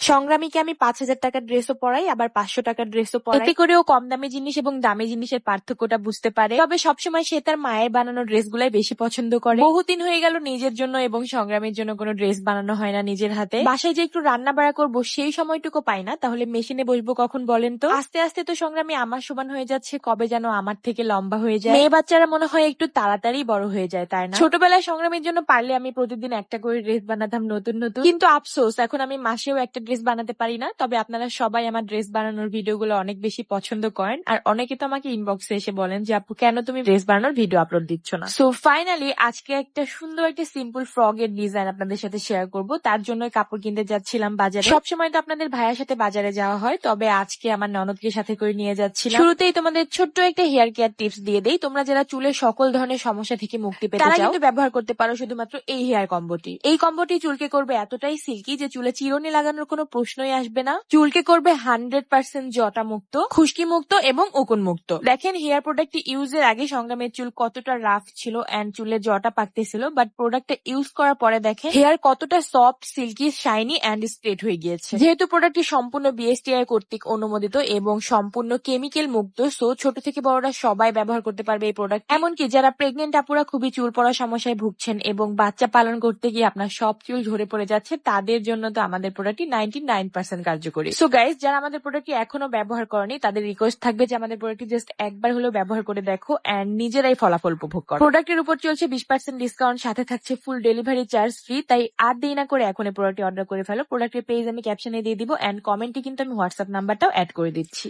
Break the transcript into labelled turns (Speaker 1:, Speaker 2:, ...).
Speaker 1: সংগ্রামীকে আমি পাঁচ হাজার টাকার ড্রেসও পরাই আবার পাঁচশো টাকার ড্রেসও পরাই? এতে করেও কম দামি জিনিস এবং দামি জিনিসের পার্থক্যটা বুঝতে পারে। তবে সবসময় সে তার মায়ের বানানো ড্রেসগুলাই বেশি পছন্দ করে। বহুদিন হয়ে গেল নিজের জন্য এবং সংগ্রামের জন্য কোনো ড্রেস বানানো হয় না নিজের হাতে। বাসায় যে একটু রান্না বাড়া করব সেই সময়টুকু পাই না তাহলে মেশিনে বসবো কখন বলেন তো? আস্তে আস্তে তো সংগ্রামী আমার সমান হয়ে যাচ্ছে কবে যেন আমার থেকে লম্বা হয়ে যায়। মেয়ে বাচ্চারা মনে হয় একটু তাড়াতাড়ি বড় হয়ে যায় তাই না? ছোটবেলায় সংগ্রামের জন্য পারলে আমি প্রতিদিন একটা করে ড্রেস বানাতাম নতুন নতুন। কিন্তু আফসোস এখন আমি মাসেও একটা ড্রেস বানাতে পারি না তবে আপনারা সবাই আমার ড্রেস বানানোর ভিডিওগুলো অনেক বেশি পছন্দ করেন। আর অনেকে তো আমাকে ইনবক্সে এসে বলেন যে আপু কেন তুমি ড্রেস বানানোর ভিডিও আপলোড দিচ্ছ না? সো ফাইনালি আজকে একটা সুন্দর একটা সিম্পল ফ্রক এর ডিজাইন আপনাদের সাথে শেয়ার করব। তার জন্য কাপড় কিনতে যাচ্ছিলাম বাজারে। সবসময় তো আপনাদের ভাইয়ের সাথে বাজারে যাওয়া হয় তবে আজকে আমার ননদকে সাথে করে নিয়ে যাচ্ছিলাম। শুরুতেই তোমাদের ছোট্ট একটা হেয়ার কেয়ার টিপস দিয়ে দেই। তোমরা যারা চুলের সকল ধরনের সমস্যা থেকে মুক্তি পেতে তারা কিন্তু ব্যবহার করতে পারো শুধুমাত্র এই হেয়ার কম্বোটি এই কম্বোটি চুলকে করবে এতটাই সিল্কি যে চুলে চিরুনি লাগানোর কোনো প্রশ্নই আসবে না। চুলকে করবে হান্ড্রেড পার্সেন্ট জটা মুক্ত খুশকি মুক্ত এবং উকুন মুক্ত দেখেন হেয়ার প্রোডাক্টটি ইউজের আগে সংগ্রামের চুল কতটা রাফ ছিল এন্ড চুলে জটা পাকতেছিল বাট প্রোডাক্টটা ইউজ করার পরে দেখেন হেয়ার কতটা soft silky shiny and straight হয়ে গিয়েছে। যেহেতু প্রোডাক্টটি সম্পূর্ণ বিএসটিআই কর্তৃক অনুমোদিত এবং সম্পূর্ণ কেমিক্যাল মুক্ত সো ছোট থেকে বড়রা সবাই ব্যবহার করতে পারবে এই প্রোডাক্ট এমনকি যারা প্রেগনেন্ট আপুরা খুবই চুল পড়ার সমস্যায় ভুগছেন এবং বাচ্চা পালন করতে গিয়ে আপনার সব চুল ঝরে পড়ে যাচ্ছে, তাদের জন্য তো আমাদের প্রোডাক্টটি নাইনটি নাইন পার্সেন্ট কার্যকরী। সো গাইস যারা আমাদের প্রোডাক্টটি এখনও ব্যবহার করেনি, তাদের রিকোয়েস্ট থাকবে যে আমাদের প্রোডাক্টটি জাস্ট একবার হলেও ব্যবহার করে দেখো অ্যান্ড নিজেরাই ফলাফল উপভোগ করো। প্রোডাক্টের উপর চলছে বিশ পার্সেন্ট ডিসকাউন্ট সাথে থাকছে ফুল ডেলিভারি চার্জ ফ্রি তাই আর দেরি না করে এখন প্রোডাক্টটি অর্ডার করে ফেলো। প্রোডাক্টের পেজ আমি ক্যাপশনে দিয়ে দিব এন্ড কমেন্টে কিন্তু আমি হোয়াটসঅ্যাপ নাম্বারটাও অ্যাড করে দিচ্ছি।